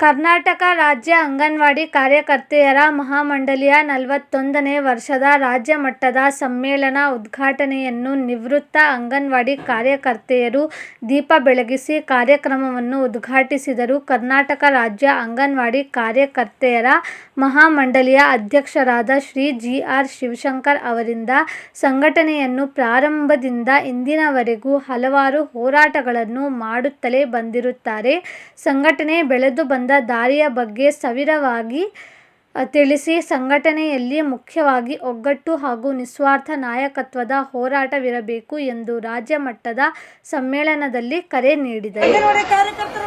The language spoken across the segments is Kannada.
ಕರ್ನಾಟಕ ರಾಜ್ಯ ಅಂಗನವಾಡಿ ಕಾರ್ಯಕರ್ತೆಯರ ಮಹಾಮಂಡಳಿಯ ನಲವತ್ತೊಂದನೇ ವರ್ಷದ ರಾಜ್ಯ ಮಟ್ಟದ ಸಮ್ಮೇಳನ ಉದ್ಘಾಟನೆಯನ್ನು ನಿವೃತ್ತ ಅಂಗನವಾಡಿ ಕಾರ್ಯಕರ್ತೆಯರು ದೀಪ ಬೆಳಗಿಸಿ ಕಾರ್ಯಕ್ರಮವನ್ನು ಉದ್ಘಾಟಿಸಿದರು. ಕರ್ನಾಟಕ ರಾಜ್ಯ ಅಂಗನವಾಡಿ ಕಾರ್ಯಕರ್ತೆಯರ ಮಹಾಮಂಡಳಿಯ ಅಧ್ಯಕ್ಷರಾದ ಶ್ರೀ ಜಿ. ಆರ್. ಶಿವಶಂಕರ್ ಅವರಿಂದ ಸಂಘಟನೆಯನ್ನು ಪ್ರಾರಂಭದಿಂದ ಇಂದಿನವರೆಗೂ ಹಲವಾರು ಹೋರಾಟಗಳನ್ನು ಮಾಡುತ್ತಲೇ ಬಂದಿರುತ್ತಾರೆ. ಸಂಘಟನೆ ಬೆಳೆದು ಬಂದ ದಾರಿಯ ಬಗ್ಗೆ ಸವಿರವಾಗಿ ತಿಳಿಸಿ, ಸಂಘಟನೆಯಲ್ಲಿ ಮುಖ್ಯವಾಗಿ ಒಗ್ಗಟ್ಟು ಹಾಗೂ ನಿಸ್ವಾರ್ಥ ನಾಯಕತ್ವದ ಹೋರಾಟವಿರಬೇಕು ಎಂದು ರಾಜ್ಯ ಮಟ್ಟದ ಸಮ್ಮೇಳನದಲ್ಲಿ ಕರೆ ನೀಡಿದರು. ಕಾರ್ಯಕರ್ತರ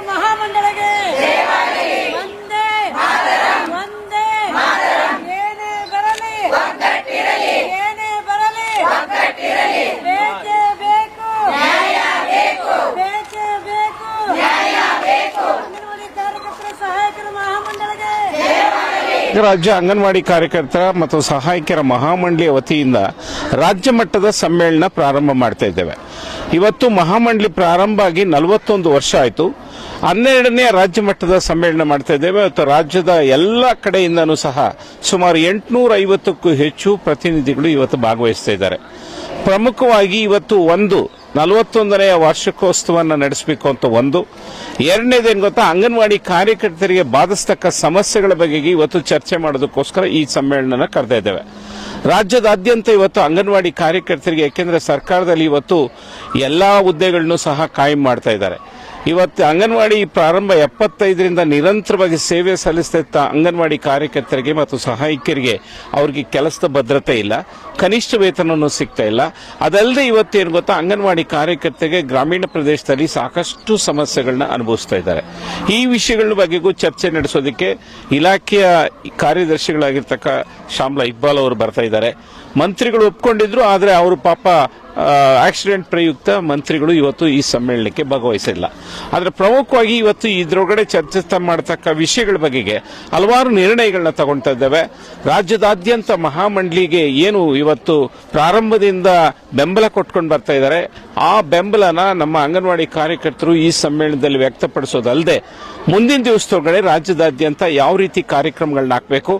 ರಾಜ್ಯ ಅಂಗನವಾಡಿ ಕಾರ್ಯಕರ್ತರ ಮತ್ತು ಸಹಾಯಕರ ಮಹಾಮಂಡಳಿಯ ವತಿಯಿಂದ ರಾಜ್ಯ ಮಟ್ಟದ ಸಮ್ಮೇಳನ ಪ್ರಾರಂಭ ಮಾಡ್ತಾ ಇದ್ದೇವೆ. ಇವತ್ತು ಮಹಾಮಂಡಳಿ ಪ್ರಾರಂಭ ಆಗಿ ನಲವತ್ತೊಂದು ವರ್ಷ ಆಯಿತು. ಹನ್ನೆರಡನೇ ರಾಜ್ಯ ಮಟ್ಟದ ಸಮ್ಮೇಳನ ಮಾಡ್ತಾ ಇದ್ದೇವೆ. ಮತ್ತು ರಾಜ್ಯದ ಎಲ್ಲ ಕಡೆಯಿಂದನೂ ಸಹ ಸುಮಾರು ಎಂಟುನೂರ ಐವತ್ತಕ್ಕೂ ಹೆಚ್ಚು ಪ್ರತಿನಿಧಿಗಳು ಇವತ್ತು ಭಾಗವಹಿಸ್ತಾ ಇದ್ದಾರೆ. ಪ್ರಮುಖವಾಗಿ ಇವತ್ತು ಒಂದು ನಲವತ್ತೊಂದನೆಯ ವಾರ್ಷಿಕೋತ್ಸವವನ್ನು ನಡೆಸಬೇಕು ಅಂತ ಒಂದು ಎರಡನೇದೇನು ಗೊತ್ತಾ? ಅಂಗನವಾಡಿ ಕಾರ್ಯಕರ್ತರಿಗೆ ಬಾಧಿಸ್ತಕ್ಕ ಸಮಸ್ಯೆಗಳ ಬಗೆಗೆ ಇವತ್ತು ಚರ್ಚೆ ಮಾಡೋದಕ್ಕೋಸ್ಕರ ಈ ಸಮ್ಮೇಳನ ಕರೆದಿದ್ದೇವೆ ಇದ್ದೇವೆ. ರಾಜ್ಯದಾದ್ಯಂತ ಇವತ್ತು ಅಂಗನವಾಡಿ ಕಾರ್ಯಕರ್ತರಿಗೆ, ಏಕೆಂದರೆ ಸರ್ಕಾರದಲ್ಲಿ ಇವತ್ತು ಎಲ್ಲಾ ಹುದ್ದೆಗಳನ್ನು ಸಹ ಕಾಯಂ ಮಾಡ್ತಾ ಇದ್ದಾರೆ. ಇವತ್ತು ಅಂಗನವಾಡಿ ಪ್ರಾರಂಭ ಎಪ್ಪತ್ತೈದರಿಂದ ನಿರಂತರವಾಗಿ ಸೇವೆ ಸಲ್ಲಿಸ್ತಿದ್ದ ಅಂಗನವಾಡಿ ಕಾರ್ಯಕರ್ತರಿಗೆ ಮತ್ತು ಸಹಾಯಕರಿಗೆ ಅವರಿಗೆ ಕೆಲಸದ ಭದ್ರತೆ ಇಲ್ಲ, ಕನಿಷ್ಠ ವೇತನವನ್ನು ಸಿಗ್ತಾ ಇಲ್ಲ. ಅದಲ್ಲದೆ ಇವತ್ತೇನು ಗೊತ್ತಾ, ಅಂಗನವಾಡಿ ಕಾರ್ಯಕರ್ತರಿಗೆ ಗ್ರಾಮೀಣ ಪ್ರದೇಶದಲ್ಲಿ ಸಾಕಷ್ಟು ಸಮಸ್ಯೆಗಳನ್ನ ಅನುಭವಿಸ್ತಾ ಇದ್ದಾರೆ. ಈ ವಿಷಯಗಳ ಬಗ್ಗೆಗೂ ಚರ್ಚೆ ನಡೆಸೋದಕ್ಕೆ ಇಲಾಖೆಯ ಕಾರ್ಯದರ್ಶಿಗಳಾಗಿರ್ತಕ್ಕ ಶಾಮ್ಲಾ ಇಕ್ಬಾಲ್ ಅವರು ಬರ್ತಾ ಇದ್ದಾರೆ. ಮಂತ್ರಿಗಳು ಒಪ್ಕೊಂಡಿದ್ರು, ಆದರೆ ಅವರು ಪಾಪ ಆಕ್ಸಿಡೆಂಟ್ ಪ್ರಯುಕ್ತ ಮಂತ್ರಿಗಳು ಇವತ್ತು ಈ ಸಮ್ಮೇಳನಕ್ಕೆ ಭಾಗವಹಿಸಿಲ್ಲ. ಆದರೆ ಪ್ರಮುಖವಾಗಿ ಇವತ್ತು ಇದರೊಳಗಡೆ ಚರ್ಚಿಸ್ತಾ ಮಾಡತಕ್ಕ ವಿಷಯಗಳ ಬಗೆಗೆ ಹಲವಾರು ನಿರ್ಣಯಗಳನ್ನ ತಗೊಳ್ತಾ ಇದ್ದೇವೆ. ರಾಜ್ಯದಾದ್ಯಂತ ಮಹಾಮಂಡಳಿಗೆ ಏನು ಇವತ್ತು ಪ್ರಾರಂಭದಿಂದ ಬೆಂಬಲ ಕೊಟ್ಕೊಂಡು ಬರ್ತಾ ಇದ್ದಾರೆ. ಆ ಬೆಂಬಲನ ನಮ್ಮ ಅಂಗನವಾಡಿ ಕಾರ್ಯಕರ್ತರು ಈ ಸಮ್ಮೇಳನದಲ್ಲಿ ವ್ಯಕ್ತಪಡಿಸೋದಲ್ಲದೆ ಮುಂದಿನ ದಿವಸದೊಳಗಡೆ ರಾಜ್ಯದಾದ್ಯಂತ ಯಾವ ರೀತಿ ಕಾರ್ಯಕ್ರಮಗಳನ್ನ ಹಾಕಬೇಕು,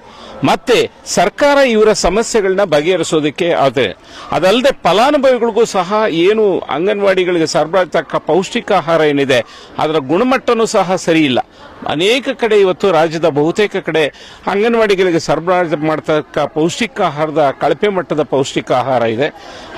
ಮತ್ತೆ ಸರ್ಕಾರ ಇವರ ಸಮಸ್ಯೆಗಳನ್ನ ಬಗೆಹರಿಸೋದಕ್ಕೆ ಆದರೆ ಅದಲ್ಲದೆ ಫಲಾನುಭವಿಗಳಿಗೂ ಸಹ ಏನು ಅಂಗನವಾಡಿಗಳಿಗೆ ಸರಬರಾಜಾಗ್ತಕ್ಕ ಪೌಷ್ಟಿಕ ಆಹಾರ ಏನಿದೆ, ಅದರ ಗುಣಮಟ್ಟನೂ ಸಹ ಸರಿ ಇಲ್ಲ. ಅನೇಕ ಕಡೆ ಇವತ್ತು ರಾಜ್ಯದ ಬಹುತೇಕ ಕಡೆ ಅಂಗನವಾಡಿಗಳಿಗೆ ಸರಬರಾಜು ಪೌಷ್ಟಿಕ ಆಹಾರದ ಕಳಪೆ ಮಟ್ಟದ ಪೌಷ್ಟಿಕ ಆಹಾರ ಇದೆ.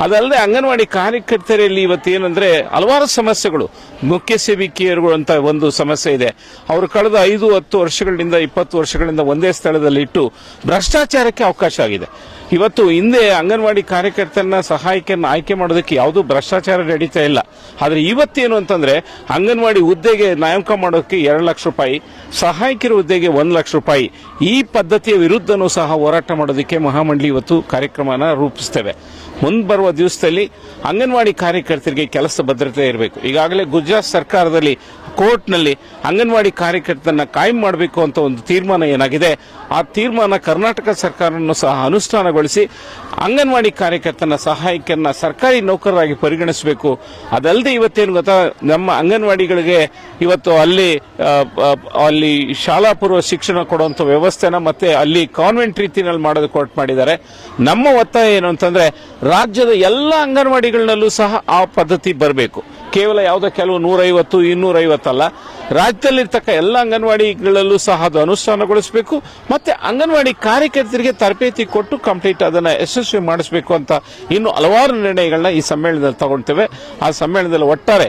ಅದಲ್ಲದೆ ಅಂಗನವಾಡಿ ಕಾರ್ಯಕರ್ತರಲ್ಲಿ ಇವತ್ತೇನೆಂದ್ರೆ ಹಲವಾರು ಸಮಸ್ಯೆಗಳು. ಮುಖ್ಯ ಸೇವಿಕೆಯರು ಅಂತ ಒಂದು ಸಮಸ್ಯೆ ಇದೆ. ಅವರು ಕಳೆದ ಐದು ಹತ್ತು ವರ್ಷಗಳಿಂದ ಇಪ್ಪತ್ತು ವರ್ಷಗಳಿಂದ ಒಂದೇ ಸ್ಥಳದಲ್ಲಿ ಇಟ್ಟು ಭ್ರಷ್ಟಾಚಾರಕ್ಕೆ ಅವಕಾಶ ಆಗಿದೆ. ಇವತ್ತು ಹಿಂದೆ ಅಂಗನವಾಡಿ ಕಾರ್ಯಕರ್ತರನ್ನ ಸಹಾಯಕರನ್ನ ಆಯ್ಕೆ ಮಾಡೋದಕ್ಕೆ ಯಾವುದೂ ಭ್ರಷ್ಟಾಚಾರ ನಡೀತಾ ಇಲ್ಲ. ಆದ್ರೆ ಇವತ್ತೇನು ಅಂತಂದ್ರೆ ಅಂಗನವಾಡಿ ಹುದ್ದೆಗೆ ನೇಮಕ ಮಾಡೋದಕ್ಕೆ ಎರಡು ಲಕ್ಷ ರೂಪಾಯಿ ಸಹಾಯಕರ ಹುದ್ದೆಗೆ ಒಂದು ಲಕ್ಷ ರೂಪಾಯಿ. ಈ ಪದ್ಧತಿಯ ವಿರುದ್ಧನೂ ಸಹ ಹೋರಾಟ ಮಾಡೋದಕ್ಕೆ ಮಹಾಮಂಡಳಿ ಇವತ್ತು ಕಾರ್ಯಕ್ರಮನ ರೂಪಿಸ್ತೇವೆ. ಬರುವ ದಿವಸದಲ್ಲಿ ಅಂಗನವಾಡಿ ಕಾರ್ಯಕರ್ತರಿಗೆ ಕೆಲಸ ಭದ್ರತೆ ಇರಬೇಕು. ಈಗಾಗಲೇ ಗುಜರಾತ್ ಸರ್ಕಾರದಲ್ಲಿ ಕೋರ್ಟ್ನಲ್ಲಿ ಅಂಗನವಾಡಿ ಕಾರ್ಯಕರ್ತರನ್ನ ಕಾಯಂ ಮಾಡಬೇಕು ಅಂತ ಒಂದು ತೀರ್ಮಾನ ಏನಾಗಿದೆ. ಆ ತೀರ್ಮಾನ ಕರ್ನಾಟಕ ಸರ್ಕಾರವನ್ನು ಸಹ ಅನುಷ್ಠಾನಗೊಳಿಸಿ ಅಂಗನವಾಡಿ ಕಾರ್ಯಕರ್ತನ ಸಹಾಯಕರನ್ನ ಸರ್ಕಾರಿ ನೌಕರರಾಗಿ ಪರಿಗಣಿಸಬೇಕು. ಅದಲ್ಲದೆ ಇವತ್ತೇನು ಗೊತ್ತಾ, ನಮ್ಮ ಅಂಗನವಾಡಿಗಳಿಗೆ ಇವತ್ತು ಅಲ್ಲಿ ಅಲ್ಲಿ ಶಾಲಾ ಪೂರ್ವ ಶಿಕ್ಷಣ ಕೊಡುವಂತ ವ್ಯವಸ್ಥೆನ ಮತ್ತೆ ಅಲ್ಲಿ ಕಾನ್ವೆಂಟ್ ರೀತಿನಲ್ಲಿ ಮಾಡೋದು ಕೋರ್ಟ್ ಮಾಡಿದ್ದಾರೆ. ನಮ್ಮ ಒತ್ತಾಯ ಏನು ಅಂತಂದ್ರೆ, ರಾಜ್ಯದ ಎಲ್ಲ ಅಂಗನವಾಡಿಗಳಲ್ಲೂ ಸಹ ಆ ಪದ್ಧತಿ ಬರಬೇಕು. ಕೇವಲ ಯಾವುದೋ ಕೆಲವು ನೂರೈವತ್ತು, ಇನ್ನೂರೈವತ್ತಲ್ಲ. ರಾಜ್ಯದಲ್ಲಿರ್ತಕ್ಕ ಎಲ್ಲ ಅಂಗನವಾಡಿಗಳಲ್ಲೂ ಸಹ ಅದು ಅನುಷ್ಠಾನಗೊಳಿಸಬೇಕು. ಮತ್ತೆ ಅಂಗನವಾಡಿ ಕಾರ್ಯಕರ್ತರಿಗೆ ತರಬೇತಿ ಕೊಟ್ಟು ಕಂಪ್ಲೀಟ್ ಅದನ್ನು ಯಶಸ್ವಿ ಮಾಡಿಸಬೇಕು ಅಂತ ಇನ್ನು ಹಲವಾರು ನಿರ್ಣಯಗಳನ್ನ ಈ ಸಮ್ಮೇಳನದಲ್ಲಿ ತಗೊಳ್ತೇವೆ ಆ ಸಮ್ಮೇಳನದಲ್ಲಿ ಒಟ್ಟಾರೆ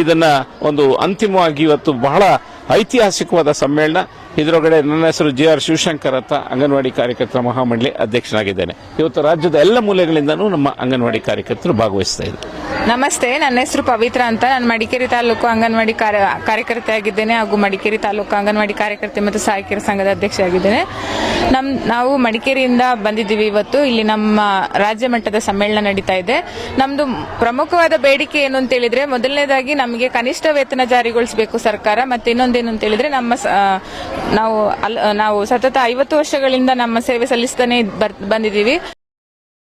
ಇದನ್ನ ಒಂದು ಅಂತಿಮವಾಗಿ ಇವತ್ತು ಬಹಳ ಐತಿಹಾಸಿಕವಾದ ಸಮ್ಮೇಳನ. ಇದರೊಳಗಡೆ ನನ್ನ ಹೆಸರು ಜಿ ಆರ್ ಶಿವಶಂಕರ್ ಅಂತ ಅಂಗನವಾಡಿ ಕಾರ್ಯಕರ್ತರ ಮಹಾಮಂಡಳಿ ಅಧ್ಯಕ್ಷನಾಗಿದ್ದೇನೆ. ಇವತ್ತು ರಾಜ್ಯದ ಎಲ್ಲ ಮೂಲೆಗಳಿಂದನೂ ನಮ್ಮ ಅಂಗನವಾಡಿ ಕಾರ್ಯಕರ್ತರು ಭಾಗವಹಿಸ್ತಾ ಇದ್ದಾರೆ. ನಮಸ್ತೆ, ನನ್ನ ಹೆಸರು ಪವಿತ್ರ ಅಂತ. ನಾನು ಮಡಿಕೇರಿ ತಾಲೂಕು ಅಂಗನವಾಡಿ ಕಾರ್ಯ ಕಾರ್ಯಕರ್ತೆ ಆಗಿದ್ದೇನೆ ಹಾಗೂ ಮಡಿಕೇರಿ ತಾಲೂಕು ಅಂಗನವಾಡಿ ಕಾರ್ಯಕರ್ತೆ ಮತ್ತು ಸಹಾಯಕಿಯರ ಸಂಘದ ಅಧ್ಯಕ್ಷ ಆಗಿದ್ದೇನೆ ನಮ್, ನಾವು ಮಡಿಕೇರಿಯಿಂದ ಬಂದಿದ್ದೀವಿ ಇವತ್ತು. ಇಲ್ಲಿ ನಮ್ಮ ರಾಜ್ಯ ಮಟ್ಟದ ಸಮ್ಮೇಳನ ನಡೀತಾ ಇದೆ. ನಮ್ದು ಪ್ರಮುಖವಾದ ಬೇಡಿಕೆ ಏನು ಅಂತ ಹೇಳಿದ್ರೆ, ಮೊದಲನೇದಾಗಿ ನಮಗೆ ಕನಿಷ್ಠ ವೇತನ ಜಾರಿಗೊಳಿಸಬೇಕು ಸರ್ಕಾರ, ಮತ್ತೆ ಇನ್ನೊಂದೇನು ಅಂತ ಹೇಳಿದ್ರೆ, ನಮ್ಮ ನಾವು ನಾವು ಸತತ ಐವತ್ತು ವರ್ಷಗಳಿಂದ ನಮ್ಮ ಸೇವೆ ಸಲ್ಲಿಸ್ತಾನೆ ಬಂದಿದ್ದೀವಿ.